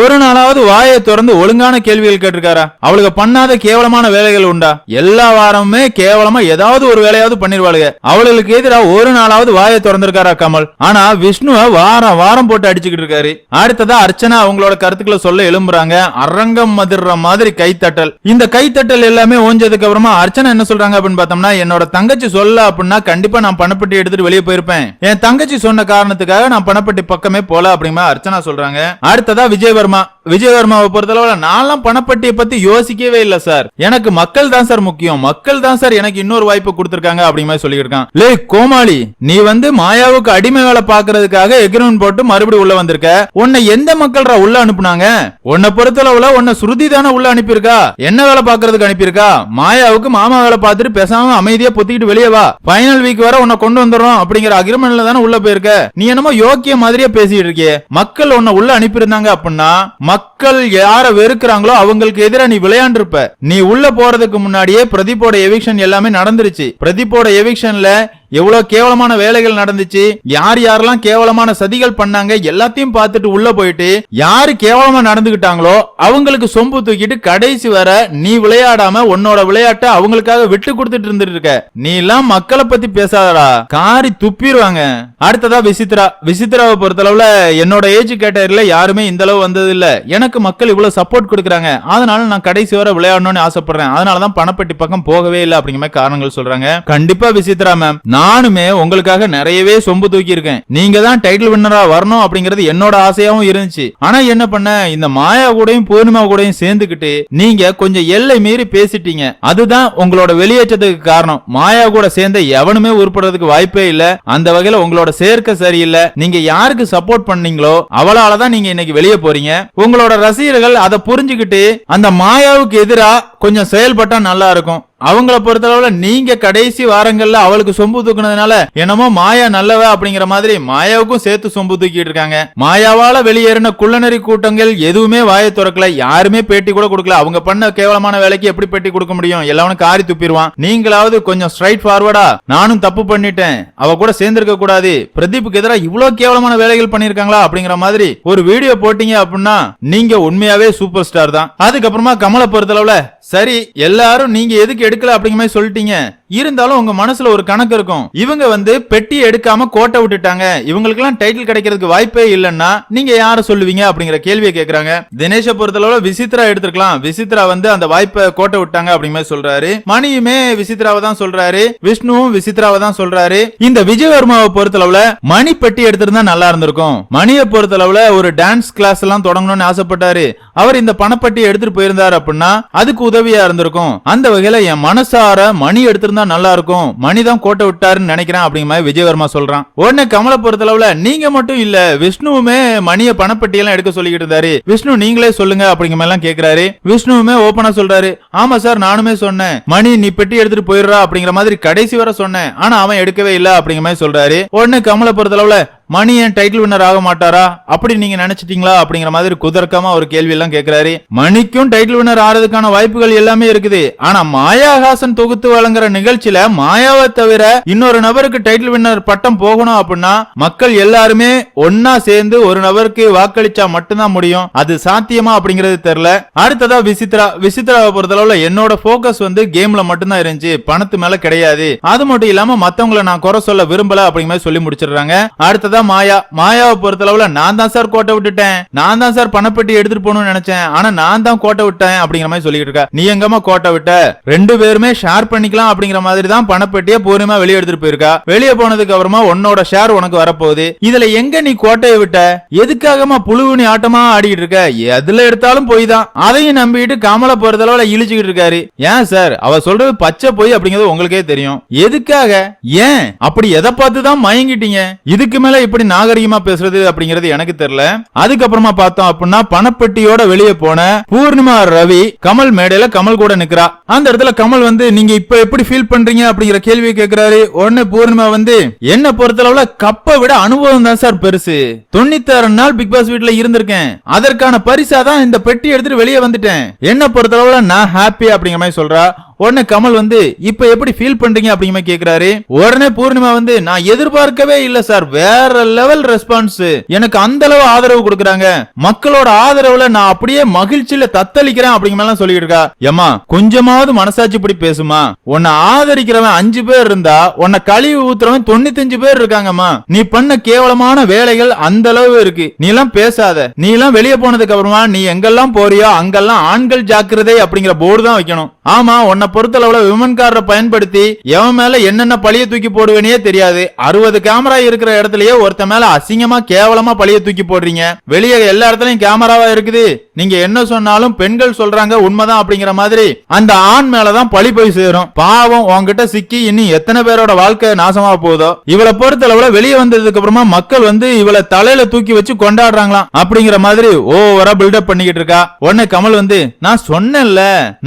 ஒரு நாளாவது வாயை திறந்து ஒழுங்கான கேள்விகள் கேட்டிருக்காரா? அவளுக்கு பண்ணாத கேவலமான வேலைகள் உண்டா? எல்லா வாரமுமே கேவலமா ஏதாவது ஒரு வேலையாவது பண்ணிருவாளுங்க அவளுக்கு எதிராக ஒரு நாளாவது வாயை திறந்திருக்காரா கமல்? ஆனா விஷ்ணுவை வாரம் வாரம் போட்டு அடிச்சுக்கிட்டு இருக்காரு. அடுத்ததா அர்ச்சனா அவங்களோட கருத்துக்களை சொல்ல எழும்புறாங்க. அரங்கம் மதிர்ற மாதிரி கைத்தட்டல். இந்த கைத்தட்டல் எல்லாமே ஓஞ்சதுக்கு அப்புறமா அர்ச்சனா என்ன சொல்றாங்க அப்படின்னு பார்த்தோம்னா என்னோட தங்கச்சி சொல்ல அப்படின்னா கண்டிப்பா நான் பணப்பட்டி எடுத்துட்டு வெளியே போயிருப்பேன். என் தங்கச்சி சொன்ன காரணத்துக்காக நான் பணப்பட்டி பக்கமே போல அப்படிங்கிற அர்ச்சனா சொல்றாங்க. அடுத்ததா விஜயவர்மா. விஜயவர்மாவை பொறுத்தளவுல நான்லாம் பணப்பட்டியை பத்தி யோசிக்கவே இல்ல சார். எனக்கு மக்கள் தான் சார் முக்கியம். மக்கள் தான் சார் எனக்கு இன்னொரு வாய்ப்பு கொடுத்திருக்காங்க அப்படிங்கிற மாதிரி சொல்லியிருக்கான். லே கோமாளி நீ வந்து மாயாவுக்கு அடிமை வேலை பாக்குறதுக்காக எக்ரிமெண்ட் போட்டு மறுபடியும் உள்ள வந்திருக்க. உன்னை எந்த மக்கள்ரா உள்ள அனுப்புனாங்க? உன்னை பொறுத்தளவுல உன்னை சுருதி தானே உள்ள அனுப்பியிருக்கா? என்ன வேலை பாக்குறதுக்கு அனுப்பியிருக்கா? மாயாவுக்கு மாமா வேலை பார்த்துட்டு பேசாம அமைதியா பொத்திக்கிட்டு வெளியே வா. ஃபைனல் வீக் வர உன்னை கொண்டு வந்துடும் அப்படிங்கிற அக்ரிமெண்ட்ல தானே உள்ள போயிருக்க. நீ என்னமோ யோக்கிய மாதிரியே பேசிட்டு இருக்கியே. மக்கள் உன்னை உள்ள அனுப்பியிருந்தாங்க அப்படின்னா மக்கள் யார வெறுக்கிறாங்களோ அவங்களுக்கு எதிராக நீ விளையாண்டிருப்ப. நீ உள்ள போறதுக்கு முன்னாடியே பிரதீப்போட எவிக்ஷன் எல்லாமே நடந்துருச்சு. பிரதீப்போட எவிக்ஷன்ல எவ்வளவு கேவலமான வேலைகள் நடந்துச்சு? யார் யாரெல்லாம் கேவலமான சதிகள் பண்ணாங்க? எல்லாத்தையும் பார்த்துட்டு உள்ள போயிட்டு யாரு கேவலமா நடந்துகிட்டாங்களோ அவங்களுக்கு சொம்பு தூக்கிட்டு கடைசி வர நீ விளையாடாம உன்னோட விளையாட்டை அவங்களுக்காக விட்டு கொடுத்துட்டு இருந்துட்டு இருக்க நீ எல்லாம் மக்களை பத்தி பேசாதடா. காரி துப்பிடுவாங்க. அடுத்ததா விசித்ரா. விசித்ராவை பொறுத்தளவுல என்னோட ஏஜ் கேட்டகரியில யாருமே இந்த அளவு வந்தது இல்ல எனக்கு மக்கள் இவ்வளவு சப்போர்ட் கொடுக்குறாங்க. அதனால நான் கடைசி வரை விளையாடணும்னு ஆசைப்படுறேன். அதனாலதான் பணப்பட்டி பக்கம் போகவே இல்லை அப்படிங்கிற மாதிரி காரணங்கள் சொல்றாங்க. கண்டிப்பா விசித்ரா மேம் நானுமே உங்களுக்காக நிறையவே சொம்பு தூக்கி இருக்கேன் நீங்க தான் டைட்டில் வின்னரா வரணும் அப்படிங்கிறது என்னோட ஆசையாவும் இருந்துச்சு. ஆனா என்ன பண்ண? இந்த மாயா கூடயும் பூர்ணிமா கூடயும் சேர்ந்துக்கிட்டு நீங்க கொஞ்சம் எல்லை மீறி பேசிட்டீங்க. அதுதான் உங்களோட வெளியேற்றத்துக்கு காரணம். மாயா கூட சேர்ந்த எவனுமே உருப்படுறதுக்கு வாய்ப்பே இல்ல. அந்த வகையில உங்களோட சேர்க்கை சரியில்லை. நீங்க யாருக்கு சப்போர்ட் பண்ணீங்களோ அவளாலதான் நீங்க இன்னைக்கு வெளியே போறீங்க. உங்களோட ரசிகர்கள் அதை புரிஞ்சுக்கிட்டு அந்த மாயாவுக்கு எதிராக கொஞ்சம் செயல்பட்டா நல்லா இருக்கும். அவங்கள பொறுத்தளவுல நீங்க கடைசி வாரங்கள்ல அவளுக்கு சொம்பு தூக்குனதுனால என்னமோ மாயா நல்லவ அப்படிங்கிற மாதிரி மாயாவுக்கும் சேர்த்து சொம்பு தூக்கிட்டு இருக்காங்க. மாயாவால வெளியேறின குள்ளநெறி கூட்டங்கள் எதுவுமே வாயை திறக்கல. யாருமே பேட்டி கூட கொடுக்கல. அவங்க பண்ண கேவலமான வேலைக்கு எப்படி பேட்டி கொடுக்க முடியும்? எல்லாவனும் காரி துப்பிடுவான். நீங்களாவது கொஞ்சம் ஸ்ட்ரைட் ஃபார்வர்டா நானும் தப்பு பண்ணிட்டேன். அவ கூட சேர்ந்திருக்க கூடாது. பிரதீப்புக்கு எதிராக இவ்வளவு கேவலமான வேலைகள் பண்ணிருக்காங்களா அப்படிங்கிற மாதிரி ஒரு வீடியோ போட்டீங்க அப்படின்னா நீங்க உண்மையாவே சூப்பர் ஸ்டார் தான். அதுக்கப்புறமா கமலை பொறுத்தளவுல சரி எல்லாரும் நீங்க எதுக்கு எடுக்கல அப்படிங்கிற மாதிரி சொல்லிட்டீங்க. இருந்தாலும் உங்க மனசுல ஒரு கணக்கு இருக்கும். இவங்க வந்து பெட்டி எடுக்காம கோட்டை விட்டுட்டாங்க. இவங்களுக்கு எல்லாம் டைட்டில் கிடைக்கிறதுக்கு வாய்ப்பே இல்லைன்னா நீங்க யார சொல்லுவீங்க அப்படிங்கிற கேள்வியை கேக்குறாங்க. தினேஷ பொறுத்தளவுல விசித்ரா எடுத்துக்கலாம் விசித்ரா வந்து அந்த வாய்ப்பை கோட்டை விட்டாங்க அப்படிங்கிற சொல்றாரு. மணியுமே விசித்ராவை தான் சொல்றாரு. விஷ்ணுவும் விசித்ராவை தான் சொல்றாரு. இந்த விஜயவர்மாவை பொறுத்தளவுல மணி பெட்டி எடுத்திருந்தா நல்லா இருந்திருக்கும். மணியை பொறுத்தளவுல ஒரு டான்ஸ் கிளாஸ் எல்லாம் தொடங்கணும்னு ஆசைப்பட்டாரு. அவர் இந்த பணப்பட்டி எடுத்துட்டு போயிருந்தாரு அப்படின்னா அதுக்கு உதவியா இருந்திருக்கும். அந்த வகையில என் மனசார மணி எடுத்திருந்தா நல்லா இருக்கும் மணிதான் கோட்டை விட்டாருன்னு நினைக்கிறேன் அப்படிங்கிற மாதிரி விஜயவர்மா சொல்றான். உடனே கமலை பொறுத்தளவுல நீங்க மட்டும் இல்ல விஷ்ணுவுமே மணிய பணப்பட்டியெல்லாம் எடுக்க சொல்லிக்கிட்டு இருந்தாரு. விஷ்ணு நீங்களே சொல்லுங்க அப்படிங்கிற மாதிரி எல்லாம் கேக்குறாரு. விஷ்ணுவுமே ஓபனா சொல்றாரு. ஆமா சார் நானுமே சொன்னேன். மணி நீ பெட்டி எடுத்துட்டு போயிடுறா அப்படிங்கிற மாதிரி கடைசி வரை சொன்னேன். ஆனா அவன் எடுக்கவே இல்ல அப்படிங்கிற மாதிரி சொல்றாரு. உடனே கமலை பொறுத்தளவுல மணி ஏன் டைட்டில் வின்னர் ஆக மாட்டாரா? அப்படி நீங்க நினைச்சிட்டீங்களா? அப்படிங்கிற மாதிரி குதர்க்கமா ஒரு கேள்வி எல்லாம் கேக்குறாரு. மணிக்கும் டைட்டில் வின்னர் ஆறதுக்கான வாய்ப்புகள் எல்லாமே இருக்குது. ஆனா மாயாஹாசன் தொகுத்து வழங்குற நிகழ்ச்சியில மாயாவை தவிர இன்னொரு நபருக்கு டைட்டில் வின்னர் பட்டம் போகணும் அப்படின்னா மக்கள் எல்லாருமே ஒன்னா சேர்ந்து ஒரு நபருக்கு வாக்களிச்சா மட்டும்தான் முடியும். அது சாத்தியமா அப்படிங்கிறது தெரியல. அடுத்ததா விசித்ரா. விசித்ராவை பொறுத்தளவுல என்னோட போக்கஸ் வந்து கேம்ல மட்டும்தான் இருந்துச்சு. பணத்து மேல கிடையாது. அது மட்டும் இல்லாம மத்தவங்கள நான் குறை சொல்ல விரும்பல அப்படிங்கிற மாதிரி சொல்லி முடிச்சிடுறாங்க. அடுத்ததா மாயா. மாயாவை பொறுத்தளவுல நான் தான் சார் கோட்டை விட்டுட்டேன். நான் தான் சார் பணப்பெட்டி எடுத்துட்டு போகணும்னு நினைச்சேன். ஆனா நான் தான் கோட்டை விட்டேன் அப்படிங்கிற மாதிரி சொல்லிட்டு இருக்கா. நீ எங்கம்மா கோட்டை விட்ட? ரெண்டு பேருமே ஷேர் பண்ணிக்கலாம் அப்படிங்கிற மாதிரி தான் பணப்பெட்டியை பூர்ணிமா வெளியே எடுத்துட்டு போயிருக்கா. வெளியே போனதுக்கு அப்புறமா உன்னோட ஷேர் உனக்கு வரப்போகுது. இதுல எங்க நீ கோட்டையை விட்ட? எதுக்காகமா புழுவுனி ஆட்டமா ஆடிக்கிட்டு இருக்க? எதுல எடுத்தாலும் போய் தான். அதையும் நம்பிட்டு கமலை பொறுத்தளவுல இழிச்சுக்கிட்டு இருக்காரு. ஏன் சார்? அவ சொல்றது பச்சை போய் அப்படிங்கிறது உங்களுக்கே தெரியும். எதுக்காக? ஏன்? அப்படி எதை பார்த்து தான் மயங்கிட்டீங்க? இதுக்கு மேல இப்படி நாகரிகமா பேசுறது அப்படிங்கிறது எனக்கு தெரியல. அதுக்கப்புறமா பார்த்தோம் அப்படின்னா பணப்பெட்டியோட வெளியே போன பூர்ணிமா ரவி கமல் மேடையில கமல் கூட நிக்கிறா. அந்த இடத்துல கமல் வந்து நீங்க இப்ப எப்படி ஃபீல் பண்றீங்க? அப்படிங்கிற கேள்வியை கேட்கிறாரு உடனே பூர்ணிமா வந்து என்ன பொறுத்தளவுல கப்பை விட அனுபவம் தான் சார் பெருசு. தொண்ணூத்தாறு நாள் பிக் பாஸ் வீட்ல இருந்திருக்கேன். அதற்கான பரிசா தான் இந்த பெட்டி எடுத்துட்டு வெளியே வந்துட்டேன். என்ன பொறுத்தளவுல நான் ஹாப்பி அப்படிங்கிற மாதிரி சொல்றா. உடனே கமல் வந்து இப்ப எப்படி ஃபீல் பண்றீங்க? அப்படிங்கிற கேக்குறாரு. உடனே பூர்ணிமா வந்து நான் எதிர்பார்க்கவே இல்ல சார். வேற லெவல் ரெஸ்பான்ஸ் எனக்கு அந்த அளவு ஆதரவு கொடுக்குறாங்க. மக்களோட ஆதரவுல நான் அப்படியே மகிழ்ச்சியில தத்தளிக்கிறேன். அப்படிங்கிற எல்லாம் சொல்லிட்டு இருக்கா. ஏமா கொஞ்சமாவது மனசாட்சி படி பேசுமா. உன்னை ஆதரிக்கிறவன் அஞ்சு பேர் இருந்தா உன்னை கழிவு ஊத்துறவன் தொண்ணூத்தஞ்சு பேர் இருக்காங்கம்மா. நீ பண்ண கேவலமான வேலைகள் அந்த அளவு இருக்கு. நீ எல்லாம் பேசாத. நீ எல்லாம் வெளியே போனதுக்கு அப்புறமா நீ எங்கெல்லாம் போறியோ அங்கெல்லாம் ஆண்கள் ஜாக்கிரதை அப்படிங்கிற போர்டு தான் வைக்கணும். ஆமா உன்னை பொறுத்தளவுல விமன் கார்டை பயன்படுத்தி எவன் மேல என்னென்ன பழிய தூக்கி போடுவேனே தெரியாது. அறுபது கேமரா இருக்கிற இடத்துலயே ஒருத்த மேல அசிங்கமா கேவலமா பழிய தூக்கி போடுறீங்க. வெளியே எல்லா இடத்துலயும் கேமராவா இருக்குது. நீங்க என்ன சொன்னாலும் பெண்கள் சொல்றாங்க உண்மைதான் அப்படிங்கிற மாதிரி. அந்த ஆண் மேலதான் பழி போய் சேரும். பாவம் உன்கிட்ட சிக்கி இன்னும் எத்தனை பேரோட வாழ்க்கை நாசமா போகுதோ? இவளை பொறுத்தளவுல வெளியே வந்ததுக்கு அப்புறமா மக்கள் வந்து இவளை தலையில தூக்கி வச்சு கொண்டாடுறாங்களாம் அப்படிங்கிற மாதிரி ஓவரா பில்டப் பண்ணிக்கிட்டு இருக்கா. உடனே கமல் வந்து நான் சொன்னேன்ல.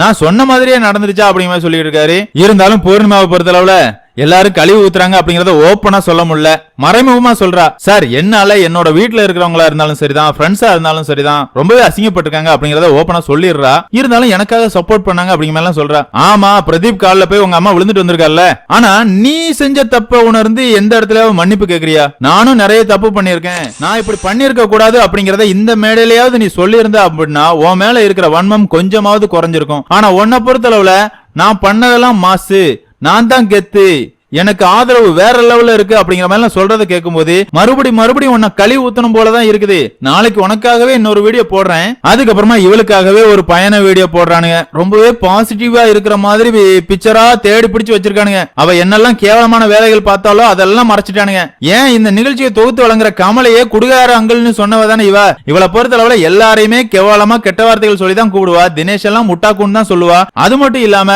நான் சொன்ன மாதிரி மாதிரியே நடந்துருச்சா அப்படிங்கிற மாதிரி சொல்லிட்டு இருக்காரு. இருந்தாலும் பூர்ணிமாவை பொறுத்தளவுல எல்லாரும் கழிவு ஊத்துறாங்க அப்படிங்கறத ஓப்பனா சொல்ல முடியல. மறைமுகமா சொல்றா சார் என்னால என்னோட வீட்டுல இருக்கிறவங்களா இருந்தாலும் சரிதான் ஃப்ரெண்ட்ஸா இருந்தாலும் சரிதான் ரொம்பவே அசிங்கப்பட்டிருக்காங்க அப்படிங்கறத ஓப்பனா சொல்லிடுறா. இருந்தாலும் எனக்காக சப்போர்ட் பண்ணாங்க அப்படிங்கிற மாதிரி சொல்றா. ஆமா பிரதீப் கால்ல போய் உங்க அம்மா விழுந்துட்டு வந்திருக்கால ஆனா நீ செஞ்ச தப்ப உணர்ந்து எந்த இடத்துல மன்னிப்பு கேக்குறியா? நானும் நிறைய தப்பு பண்ணிருக்கேன் நான் இப்படி பண்ணிருக்க கூடாது அப்படிங்கறத இந்த மேடையிலயாவது நீ சொல்லியிருந்த அப்படின்னா உன் மேல இருக்கிற வன்மம் கொஞ்சமாவது குறைஞ்சிருக்கும். ஆனா உன்னை பொறுத்தளவுல நான் பண்ணதெல்லாம் மாசு. நான் தான் கெத்து. எனக்கு ஆதரவு வேற லெவல்ல இருக்கு அப்படிங்கிற மாதிரி சொல்றத கேட்கும்போது மறுபடி மறுபடியும் உன்னை கழிவு ஊத்தணும் போலதான் இருக்குது. நாளைக்கு உனக்காகவே இன்னொரு வீடியோ போடுறேன். அதுக்கப்புறமா இவளுக்காகவே ஒரு பயண வீடியோ போடுறானுங்க. ரொம்பவே பாசிட்டிவா இருக்கிற மாதிரி பிக்சரா தேடி பிடிச்சு வச்சிருக்கானுங்க. அவ என்னெல்லாம் கேவலமான வேலைகள் பார்த்தாலோ அதெல்லாம் மறைச்சிட்டானுங்க. ஏன் இந்த நிகழ்ச்சியை தொகுத்து வழங்குற கமலையே குடுகார அங்கல்னு சொன்னவ தானே இவ? இவளை பொறுத்தளவுல எல்லாரையுமே கேவலமா கெட்ட வார்த்தைகள் சொல்லி தான் கூப்பிடுவா. தினேஷ் எல்லாம் முட்டாக்குன்னு தான் சொல்லுவா. அது மட்டும் இல்லாம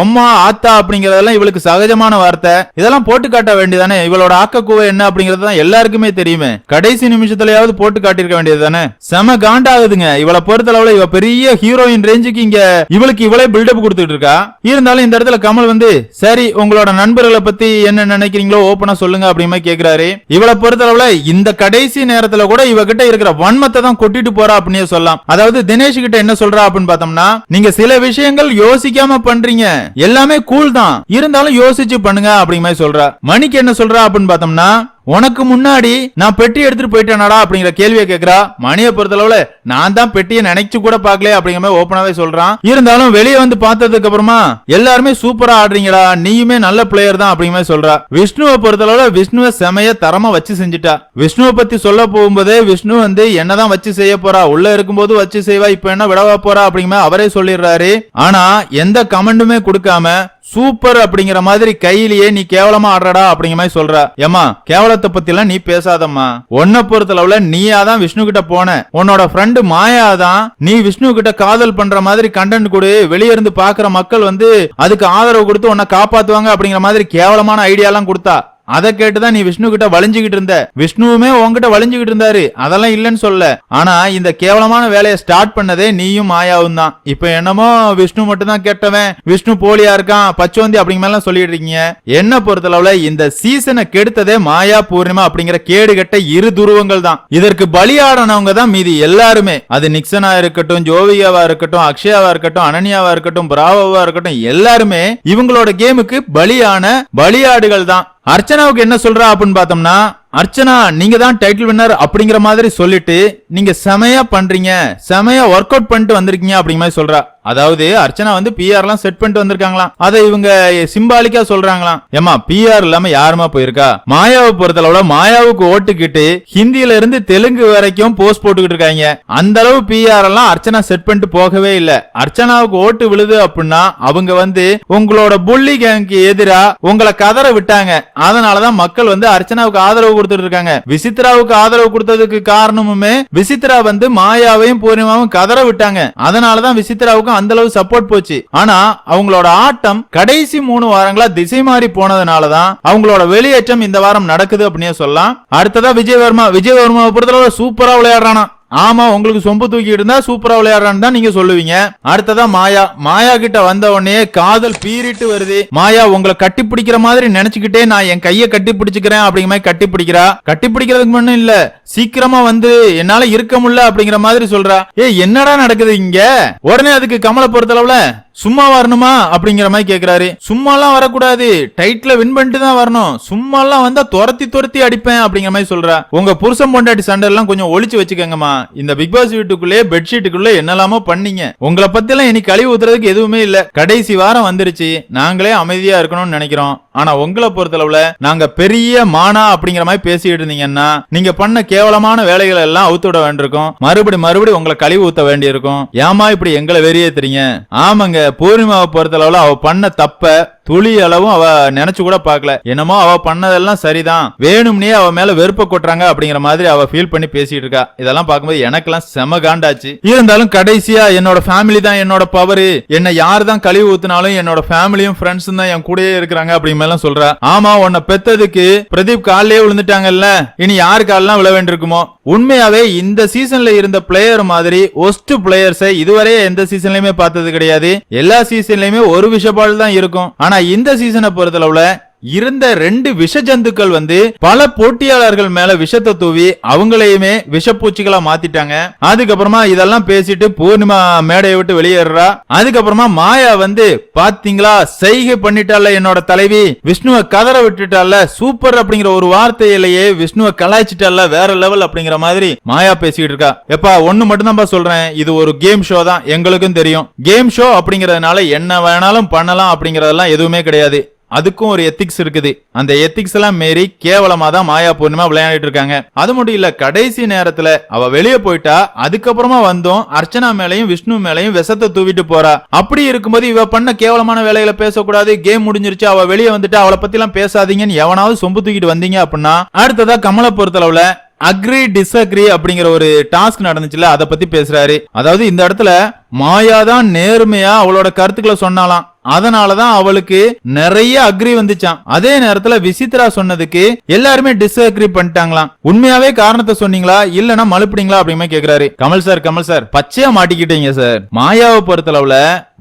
ஒம்மா ஆத்தா அப்படிங்கறதெல்லாம் இவளுக்கு சகஜமான வார்த்தை. இதெல்லாம் போட்டு காட்ட வேண்டியதானே இவளோட ஆக்கக்கூவை என்ன அப்படிங்கறது தான் எல்லாருக்குமே தெரியுமே. கடைசி நிமிஷத்துலயாவது போட்டு காட்டியிருக்க வேண்டியது தானே செம காண்டாகுதுங்க. இவளை பொறுத்த அளவுல இவ பெரிய ஹீரோயின் ரேஞ்சுக்கு இங்க இவளுக்கு இவளே பில்டப் கொடுத்துட்டு இருக்கா. இருந்தாலும் இந்த இடத்துல கமல் வந்து சரி உங்களோட நண்பர்களை பத்தி என்ன நினைக்கிறீங்களோ ஓப்பனா சொல்லுங்க அப்படிமா கேக்குறாரு. இவளை பொறுத்தளவுல இந்த கடைசி நேரத்துல கூட இவகிட்ட இருக்கிற வன்மத்தை தான் கொட்டிட்டு போறா அப்படின்னு சொல்லலாம். அதாவது தினேஷ் கிட்ட என்ன சொல்றா அப்படின்னு பார்த்தோம்னா நீங்க சில விஷயங்கள் யோசிக்காம பண்றீங்க. எல்லாமே கூல் தான். இருந்தாலும் யோசிச்சு பண்ணுங்க அப்படிங்கிற மாதிரி சொல்றா. மணிக்கு என்ன சொல்றா அப்படின்னு பார்த்தோம்னா உனக்கு முன்னாடி நான் பெட்டி எடுத்துட்டு போயிட்டேனாடா அப்படிங்கிற கேள்வியை கேக்குறா. மணியை பொறுத்தளவுல நான் தான் பெட்டியை நினைச்சு கூட பாக்கல அப்படிங்கிற மாதிரி ஓப்பனாவே சொல்றான். இருந்தாலும் வெளியே வந்து பார்த்ததுக்கு அப்புறமா எல்லாருமே சூப்பரா ஆடுறீங்கடா நீயுமே நல்ல பிளேயர் தான் அப்படிங்கிற மாதிரி சொல்றா. விஷ்ணுவை பொறுத்தளவுல விஷ்ணுவை செமைய தரமா வச்சு செஞ்சுட்டா. விஷ்ணுவை பத்தி சொல்ல போகும்போதே விஷ்ணு வந்து என்னதான் வச்சு செய்ய போறா உள்ள இருக்கும்போது வச்சு செய்வா இப்ப என்ன விடவா போறா அப்படிங்கிற அவரே சொல்லிடுறாரு. ஆனா எந்த கமெண்டுமே கொடுக்காம சூப்பர் அப்படிங்கிற மாதிரி கையிலேயே நீ கேவலமா ஆடுறடா அப்படிங்கிற மாதிரி சொல்ற. ஏமா கேவலத்தை பத்தி எல்லாம் நீ பேசாதம்மா. உன்னை பொறுத்தளவுல நீயா தான் விஷ்ணு கிட்ட போன. உன்னோட ஃப்ரெண்டு மாயா தான் நீ விஷ்ணு கிட்ட காதல் பண்ற மாதிரி கண்டென்ட் கொடு. வெளியே இருந்து பாக்குற மக்கள் வந்து அதுக்கு ஆதரவு கொடுத்து உன்னை காப்பாத்துவாங்க அப்படிங்கிற மாதிரி கேவலமான ஐடியா எல்லாம் கொடுத்தா. அதை கேட்டுதான் நீ விஷ்ணு கிட்ட வளைஞ்சுகிட்டு இருந்த. விஷ்ணுவுமே உன்கிட்ட வளைஞ்சுகிட்டு இருந்தாரு. அதெல்லாம் இல்லைன்னு சொல்ல. ஆனா இந்த கேவலமான வேலையை ஸ்டார்ட் பண்ணதே நீயும் மாயாவும் தான். இப்ப என்னமோ விஷ்ணு மட்டும் தான் கெட்டவன். விஷ்ணு போலியா இருக்கான். பச்சோந்தி அப்படிங்கிற மாதிரிலாம் சொல்லிட்டு இருக்கீங்க. என்ன பொறுத்தளவுல இந்த சீசனை கெடுத்ததே மாயா பூர்ணிமா அப்படிங்கிற கேடு கெட்ட இரு துருவங்கள் தான். இதற்கு பலியாடனவங்க தான் மீதி எல்லாருமே. அது நிக்சனா இருக்கட்டும் ஜோவியாவா இருக்கட்டும் அக்ஷயாவா இருக்கட்டும் அனன்யாவா இருக்கட்டும் பிராவோவா இருக்கட்டும் எல்லாருமே இவங்களோட கேமுக்கு பலியான பலியாடுகள் தான். அர்ச்சனாவுக்கு என்ன சொல்றா அப்படின்னு பார்த்தோம்னா அர்ச்சனா நீங்க தான் டைட்டில் வின்னர் அப்படிங்கிற மாதிரி சொல்லிட்டு நீங்க செமையா பண்றீங்க செமையா ஒர்க் அவுட் பண்ணிட்டு வந்திருக்கீங்க அப்படிங்கிற மாதிரி சொல்றா. அதாவது அர்ச்சனா வந்து பிஆர் எல்லாம் செட் பண்ணிட்டு வந்திருக்காங்களாம். அதை இவங்க சிம்பாலிக்கா சொல்றாங்களாம். ஏமா பிஆர் இல்லாம யாருமா போயிருக்கா? மாயாவை பொறுத்தளவுல மாயாவுக்கு ஓட்டுக்கிட்டு ஹிந்தியில இருந்து தெலுங்கு வரைக்கும் போஸ்ட் போட்டுக்கிட்டு இருக்காங்க. அந்த அளவு பிஆர் எல்லாம் அர்ச்சனா செட் பண்ணிட்டு போகவே இல்ல. அர்ச்சனாவுக்கு ஓட்டு விழுது அப்படின்னா அவங்க வந்து உங்களோட புள்ளி கேங்க்கு எதிரா உங்களை கதற விட்டாங்க. அதனாலதான் மக்கள் வந்து அர்ச்சனாவுக்கு ஆதரவு கொடுத்துட்டு இருக்காங்க. விசித்ராவுக்கு ஆதரவு கொடுத்ததுக்கு காரணமுமே விசித்ரா வந்து மாயாவையும் பூர்ணிமாவும் கதற விட்டாங்க. அதனாலதான் விசித்ராவுக்கு அந்த அளவு சப்போர்ட் போச்சு. ஆனா அவங்களோட ஆட்டம் கடைசி மூணு வாரங்களா திசை மாறி போனதுனாலதான் அவங்களோட வெளியேற்றம் இந்த வாரம் நடக்குது அப்படின்னு சொல்லலாம். அடுத்ததா விஜயவர்மா. விஜயவர்மாவை பொறுத்தளவு சூப்பரா விளையாடுறானா. ஆமா உங்களுக்கு சொம்பு தூக்கிட்டு இருந்தா சூப்பரா விளையாடுறான்னு தான் நீங்க சொல்லுவீங்க. அடுத்ததா மாயா. மாயா கிட்ட வந்த உடனே காதல் பீறிட்டு வருது. மாயா உங்களை கட்டி பிடிக்கிற மாதிரி நினைச்சுக்கிட்டே நான் என் கையை கட்டி பிடிச்சுக்கிறேன் அப்படிங்கிற மாதிரி கட்டி பிடிக்கிறா கட்டி பிடிக்கிறதுக்கு மட்டும் இல்ல சீக்கிரமா வந்து என்னால இருக்க முடியல அப்படிங்கிற மாதிரி சொல்றா. ஏ என்னடா நடக்குது இங்க? உடனே அதுக்கு கமலை பொறுத்தளவுல சும்மா வரணுமா? அப்படிங்கிற மாதிரி கேக்குறாரு. சும்மாலாம் வரக்கூடாது. டைட்டில் வின் பண்ணிட்டு தான் வரணும். சும்மாலாம் வந்தா துரத்தி துரத்தி அடிப்பேன் அப்படிங்கிற மாதிரி சொல்றா. உங்க புருஷன் பொண்டாட்டி சண்டை எல்லாம் கொஞ்சம் ஒழிச்சு வச்சுக்கோங்கம்மா. இந்த பிக் பாஸ் வீட்டுக்குள்ளே பெட்ஷீட்டுக்குள்ளே என்னெல்லாமோ பண்ணீங்க. உங்களை பத்தி எல்லாம் இனி கழிவு ஊத்துறதுக்கு எதுவுமே இல்ல. கடைசி வாரம் வந்துருச்சு. நாங்களே அமைதியா இருக்கணும்னு நினைக்கிறோம். ஆனா உங்களை பொறுத்தளவுல நாங்க பெரிய மானா அப்படிங்கிற மாதிரி பேசிட்டு இருந்தீங்கன்னா நீங்க பண்ண கேவலமான வேலைகளை எல்லாம் அவுத்து விட வேண்டியிருக்கும். மறுபடி மறுபடி உங்களை கழிவு ஊத்த வேண்டியிருக்கும். ஏமா இப்படி எங்களை வெறியேத்துறீங்க? ஆமாங்க பூர்ணிமாவை பொறுத்தளவுல அவ பண்ண தப்ப துளி அளவும் அவ நினைச்சு கூட பார்க்கல. என்னமோ அவ பண்ணதெல்லாம் சரிதான். வேணும்னே அவ மேல வெறுப்ப கொட்டுறாங்க அப்படிங்கிற மாதிரி அவ ஃபீல் பண்ணி பேசிட்டு இருக்கா. இதெல்லாம் பார்க்கும்போது எனக்கெல்லாம் செம காண்டாச்சு. இருந்தாலும் கடைசியா என்னோட ஃபேமிலி தான் என்னோட பவர் என்ன யார் தான் கழிவு ஊத்தினாலும் என்னோட ஃபேமிலியும் ஃப்ரெண்ட்ஸும் தான் என் கூடயே இருக்கிறாங்க அப்படிங்கிற மாதிரிலாம் சொல்றா ஆமா உன்னை பெத்ததுக்கு பிரதீப் காலிலே விழுந்துட்டாங்கல்ல இனி யாரு கால்லாம் விழ வேண்டியிருக்குமோ? உண்மையாவே இந்த சீசன்ல இருந்த பிளேயர் மாதிரி ஒஸ்ட் பிளேயர்ஸை இதுவரை எந்த சீசன்லயுமே பார்த்தது கிடையாது. எல்லா சீசன்லயுமே ஒரு விஷபால் தான் இருக்கும். ஆனா இந்த சீசனை பொறுத்தளவுல இருந்த ரெண்டு விஷ ஜந்துக்கள் வந்து பல போட்டியாளர்கள் மேல விஷத்தை தூவி அவங்களையுமே விஷப்பூச்சிகளா மாத்திட்டாங்க. அதுக்கப்புறமா இதெல்லாம் பேசிட்டு பூர்ணிமா மேடையை விட்டு வெளியேறா. அதுக்கப்புறமா மாயா வந்து பாத்தீங்களா? செய்கை பண்ணிட்டால என்னோட தலைவி. விஷ்ணுவை கதற விட்டுட்டால. சூப்பர் அப்படிங்கிற ஒரு வார்த்தையிலேயே விஷ்ணுவை கலாய்ச்சிட்டால வேற லெவல் அப்படிங்கிற மாதிரி மாயா பேசிக்கிட்டு இருக்கா. எப்பா ஒண்ணு மட்டும்தான்ப்பா சொல்றேன். இது ஒரு கேம் ஷோ தான். எங்களுக்கும் தெரியும். கேம் ஷோ அப்படிங்கறதுனால என்ன வேணாலும் பண்ணலாம் அப்படிங்கறதெல்லாம் எதுவுமே கிடையாது. அதுக்கும் ஒரு எத்திக்ஸ் இருக்குது. அந்த எத்திக்ஸ் எல்லாம் மீறி கேவலமா தான் மாயா பூர்ணிமா விளையாடிட்டு இருக்காங்க. அது மட்டும் இல்ல கடைசி நேரத்துல அவ வெளியே போயிட்டா அதுக்கப்புறமா வந்தோம் அர்ச்சனா மேலையும் விஷ்ணு மேலையும் விஷத்தை தூவிட்டு போறா. அப்படி இருக்கும்போது இவ பண்ண கேவலமான வேலைகளை பேசக்கூடாது. கேம் முடிஞ்சிருச்சு அவ வெளியே வந்துட்டு அவளை பத்தி எல்லாம் பேசாதீங்கன்னு எவனாவது சொம்பு தூக்கிட்டு வந்தீங்க அப்படின்னா அடுத்ததா கமலை பொறுத்தளவுல அக்ரி டிஸ்அக்ரி அப்படிங்கிற ஒரு டாஸ்க் நடந்துச்சுல அதை பத்தி பேசுறாரு. அதாவது இந்த இடத்துல மாயா தான் நேர்மையா அவளோட கருத்துக்களை சொன்னாலாம். அதனாலதான் அவளுக்கு நிறைய அக்ரி வந்துச்சான் அதே நேரத்துல விசித்ரா சொன்னதுக்கு எல்லாருமே டிஸ்அக்ரி பண்ணிட்டாங்களாம். உண்மையாவே காரணத்தை சொன்னீங்களா? இல்லனா மழுப்பினீங்களா? அப்படிமே கேக்குறாரு. கமல் சார் கமல் சார் பச்சையா மாட்டிக்கிட்டீங்க சார் மாயாவை பொறுத்தளவுல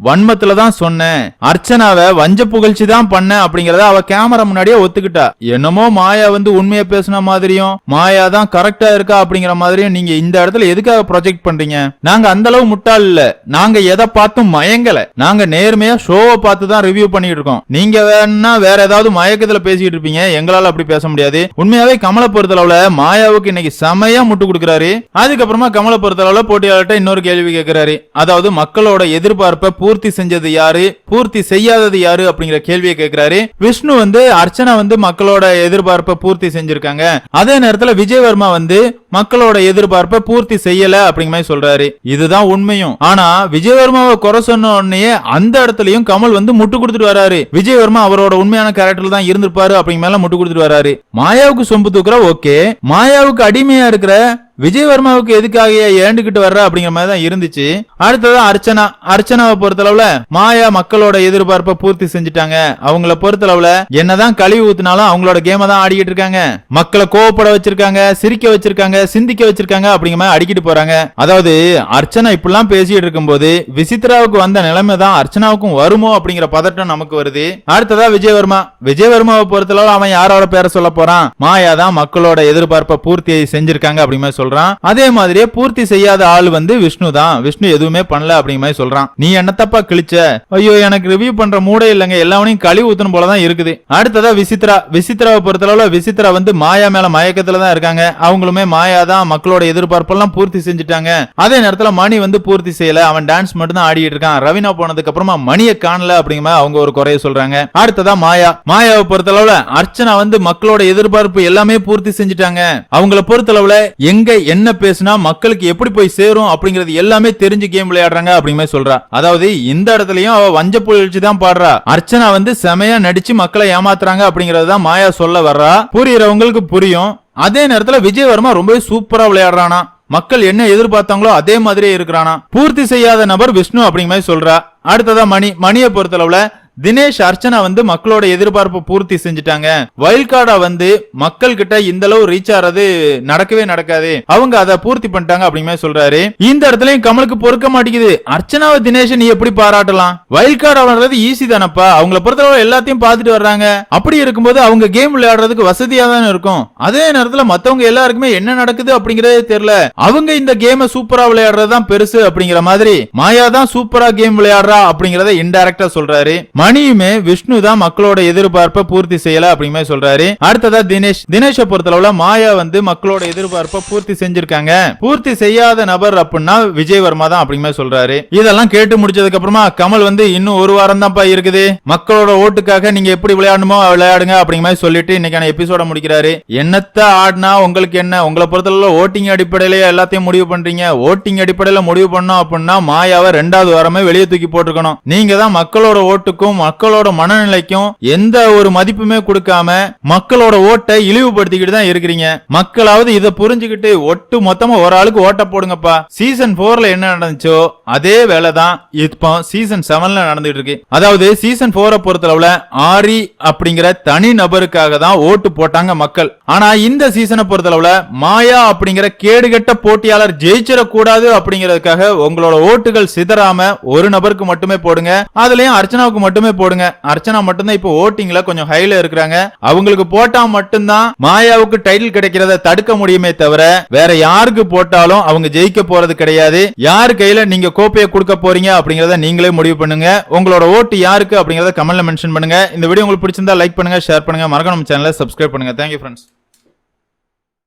வன்மத்துல தான் சொன்னேன் அர்ச்சனாவை வஞ்ச புகழ்ச்சி தான் பண்ண அப்படிங்கறத அவ கேமரா முன்னாடியே ஒத்துக்கிட்டா. என்னமோ மாயா வந்து உண்மையை பேசின மாதிரியும் மாயா தான் கரெக்டா இருக்கா அப்படிங்கிற மாதிரியும் நீங்க இந்த இடத்துல எதுக்காக ப்ரொஜெக்ட் பண்றீங்க? நாங்க அந்த அளவு முட்டாள் இல்ல. நாங்க எதை பார்த்தும் மயங்கல. நாங்க நேர்மையா ஷோவை பார்த்து தான் ரிவ்யூ பண்ணிட்டு இருக்கோம். நீங்க வேணா வேற ஏதாவது மயக்கத்துல பேசிட்டு இருப்பீங்க. எங்களால அப்படி பேச முடியாது. உண்மையாவே கமலை பொறுத்தளவுல மாயாவுக்கு இன்னைக்கு செமையா முட்டு கொடுக்குறாரு. அதுக்கப்புறமா கமலை பொறுத்தளவுல போட்டியாளர்கிட்ட இன்னொரு கேள்வி கேட்கிறாரு அதாவது மக்களோட எதிர்பார்ப்பை பூர்த்தி செஞ்சது யாரு? பூர்த்தி செய்யாதது யாரு? அப்படிங்கிற கேள்வியை கேட்கிறாரு விஷ்ணு வந்து அர்ச்சனா வந்து மக்களோட எதிர்பார்ப்பை பூர்த்தி செஞ்சிருக்காங்க. அதே நேரத்துல விஜயவர்மா வந்து மக்களோட எதிர்பார்ப்பை பூர்த்தி செய்யல அப்படிங்கிற மாதிரி சொல்றாரு. இதுதான் உண்மையும். ஆனா விஜயவர்மாவை குறை சொன்ன உடனே அந்த இடத்துலயும் கமல் வந்து முட்டு கொடுத்துட்டு வராரு. விஜயவர்மா அவரோட உண்மையான கேரக்டர்ல தான் இருந்திருப்பாரு அப்படிங்கிற மேல முட்டு கொடுத்துட்டு வராரு. மாயாவுக்கு சொம்பு தூக்குற ஓகே மாயாவுக்கு அடிமையா இருக்கிற விஜயவர்மாவுக்கு எதுக்காக ஏண்டுகிட்டு வர்ற அப்படிங்கிற மாதிரி தான் இருந்துச்சு. அடுத்ததான் அர்ச்சனா. அர்ச்சனாவை பொறுத்தளவுல மாயா மக்களோட எதிர்பார்ப்பை பூர்த்தி செஞ்சுட்டாங்க. அவங்கள பொறுத்தளவுல என்னதான் கழிவு ஊத்துனாலும் அவங்களோட கேம தான் ஆடிக்கிட்டு இருக்காங்க. மக்களை கோவப்பட வச்சிருக்காங்க சிரிக்க வச்சிருக்காங்க சிந்திக்க வச்சிருக்காங்க அப்படிங்கிற மாதிரி அடிக்கிட்டு போறாங்க. அதாவது அர்ச்சனா இப்படிலாம் பேசிட்டு இருக்கும்போது விசித்ராவுக்கு வந்த நிலைமை தான் அர்ச்சனாவுக்கும் வருமோ அப்படிங்கிற பதட்டம் நமக்கு வருது. அடுத்ததா விஜயவர்மா. விஜயவர்மாவை பொறுத்தளவு அவன் யாரோட பேரை சொல்ல போறான்? மாயா தான் மக்களோட எதிர்பார்ப்பை பூர்த்தி செஞ்சிருக்காங்க அப்படிங்கிற மாதிரி சொல்றான். அதே மாதிரியே பூர்த்தி செய்யாத ஆள் வந்து விஷ்ணு தான் விஷ்ணு எதுவுமே பண்ணல அப்படிங்கிற மாதிரி சொல்றான். நீ என்னத்தப்பா கிழிச்ச? ஐயோ எனக்கு ரிவ்யூ பண்ற மூட இல்லைங்க. எல்லாவனையும் கழிவு ஊத்தணும் போலதான் இருக்குது. அடுத்ததா விசித்ரா. விசித்ராவை பொறுத்தளவுல விசித்ரா வந்து மாயா மேல மயக்கத்துல தான் இருக்காங்க. அவங்களுமே மாயா தான் மக்களோட எதிர்பார்ப்பெல்லாம் பூர்த்தி செஞ்சுட்டாங்க. அதே நேரத்துல மணி வந்து பூர்த்தி செய்யல. அவன் டான்ஸ் மட்டும் தான் ஆடிட்டு இருக்கான். ரவினா போனதுக்கு அப்புறமா மணியை காணல அப்படிங்கிற மாதிரி அவங்க ஒரு குறைய சொல்றாங்க. அடுத்ததா மாயா. மாயாவை பொறுத்தளவுல அர்ச்சனா வந்து மக்களோட எதிர்பார்ப்பு எல்லாமே பூர்த்தி செஞ்சுட்டாங்க. அவங்கள பொறுத்தளவுல எங்க என்ன பேசினா மக்களுக்கு எப்படி போய் சேரும் அப்படிங்கறது எல்லாமே தெரிஞ்சு கேம் விளையாடுறாங்க அப்படிங்கிற மாதிரி சொல்றா. அதாவது இந்த இடத்துலயும் அவ வஞ்ச புகழ்ச்சி தான் பாடுறா. அர்ச்சனா வந்து செமையா நடிச்சு மக்களை ஏமாத்துறாங்க அப்படிங்கறது தான் மாயா சொல்ல வர்றா. புரியுறவங்களுக்கு புரியும். அதே நேரத்துல விஜயவர்மா ரொம்பவே சூப்பரா விளையாடுறானா. மக்கள் என்ன எதிர்பார்த்தாங்களோ அதே மாதிரியே இருக்கிறானா. பூர்த்தி செய்யாத நபர் விஷ்ணு அப்படிங்கிற மாதிரி சொல்றா. அடுத்ததா மணி. மணியை பொறுத்தளவுல தினேஷ் அர்ச்சனா வந்து மக்களோட எதிர்பார்ப்பு பூர்த்தி செஞ்சுட்டாங்க. வைல்ட் கார்டா வந்து மக்கள் கிட்ட இந்த அளவு ரீச் ஆறது நடக்கவே நடக்காது. அவங்க அதை பூர்த்தி பண்ணிட்டாங்க அப்படிங்கிற சொல்றாரு. இந்த இடத்துலயும் கமலுக்கு பொறுக்க மாட்டேங்குது. அர்ச்சனாவை தினேஷ் நீ எப்படி பாராட்டலாம்? வைல்ட் கார்டு வளர்றது ஈஸி தானப்பா. அவங்கள பொறுத்தளவு எல்லாத்தையும் பார்த்துட்டு வர்றாங்க. அப்படி இருக்கும்போது அவங்க கேம் விளையாடுறதுக்கு வசதியா தானே இருக்கும். அதே நேரத்துல மத்தவங்க எல்லாருக்குமே என்ன நடக்குது அப்படிங்கறதே தெரியல. அவங்க இந்த கேம சூப்பரா விளையாடுறது தான் பெருசு அப்படிங்கிற மாதிரி. மாயா தான் சூப்பரா கேம் விளையாடுறா அப்படிங்கறத இன்டைரக்டா சொல்றாரு. மணியுமே விஷ்ணு தான் மக்களோட எதிர்பார்ப்பை பூர்த்தி செய்யல அப்படிங்கிற சொல்றாரு. அடுத்ததா தினேஷ். தினேஷை பொறுத்தளவுல மாயா வந்து மக்களோட எதிர்பார்ப்பை பூர்த்தி செஞ்சிருக்காங்க. பூர்த்தி செய்யாத நபர் அப்படின்னா விஜயவர்மா தான் அப்படிங்கிற சொல்றாரு. இதெல்லாம் கேட்டு முடிச்சதுக்கு அப்புறமா கமல் வந்து இன்னும் ஒரு வாரம் தான்ப்பா இருக்குது. மக்களோட ஓட்டுக்காக நீங்க எப்படி விளையாடணுமோ விளையாடுங்க அப்படிங்கிற மாதிரி சொல்லிட்டு இன்னைக்கான எபிசோட முடிக்கிறாரு. என்னத்த ஆடினா உங்களுக்கு என்ன? உங்களை பொறுத்தளவுல ஓட்டிங் அடிப்படையில எல்லாத்தையும் முடிவு பண்றீங்க. ஓட்டிங் அடிப்படையில முடிவு பண்ணோம் அப்படின்னா மாயாவை ரெண்டாவது வாரமே வெளியே தூக்கி போட்டிருக்கணும். நீங்க தான் மக்களோட ஓட்டுக்கும் மக்களோட மனநிலைக்கும் எந்த ஒரு மதிப்புமே கொடுக்காம மக்களோட ஓட்டை இழிவுபடுத்திக்கிட்டு தான் இருக்கிறீங்க. மக்களாவது இதை புரிஞ்சுக்கிட்டு ஒட்டு மொத்தமா ஒரு ஆளுக்கு ஓட்ட போடுங்கப்பா. சீசன் போர்ல என்ன நடந்துச்சோ அதே வேலை தான் இப்போ சீசன் செவன்ல நடந்துட்டு இருக்கு அதாவது சீசன் போரை பொறுத்தளவுல ஆரி அப்படிங்கிற தனி நபருக்காக தான் ஓட்டு போட்டாங்க மக்கள். ஆனா இந்த சீசனை பொறுத்தளவுல மாயா அப்படிங்கிற கேடுகட்ட போட்டியாளர் ஜெயிச்சிட கூடாது அப்படிங்கிறதுக்காக உங்களோட ஓட்டுகள் சிதறாம ஒரு நபருக்கு மட்டுமே போடுங்க. அதுலயும் அர்ச்சனாவுக்கு மட்டும் போடுங்க. அர்ச்சனா மட்டும்தான் இப்போ ஓட்டிங்ல கொஞ்சம் ஹைல இருக்கிறாங்க. அவங்களுக்கு போட்டா மட்டும்தான் மாயாவுக்கு டைட்டில் கிடைக்கிறத தடுக்க முடியுமே தவிர வேற யாருக்கு போட்டாலும் அவங்க ஜெயிக்க போறது கிடையாது. யார் கையில நீங்க கோப்பையை கொடுக்க போறீங்க அப்படிங்கறத நீங்களே முடிவு பண்ணுங்க. உங்களோட ஓட்டு யாருக்கு அப்படிங்கறத கமெண்ட்ல மென்ஷன் பண்ணுங்க. இந்த வீடியோ உங்களுக்கு பிடிச்சிருந்தா லைக் பண்ணுங்க ஷேர் பண்ணுங்க. மறக்காம நம்ம சேனலை சப்ஸ்கிரைப் பண்ணுங்க. Thank you friends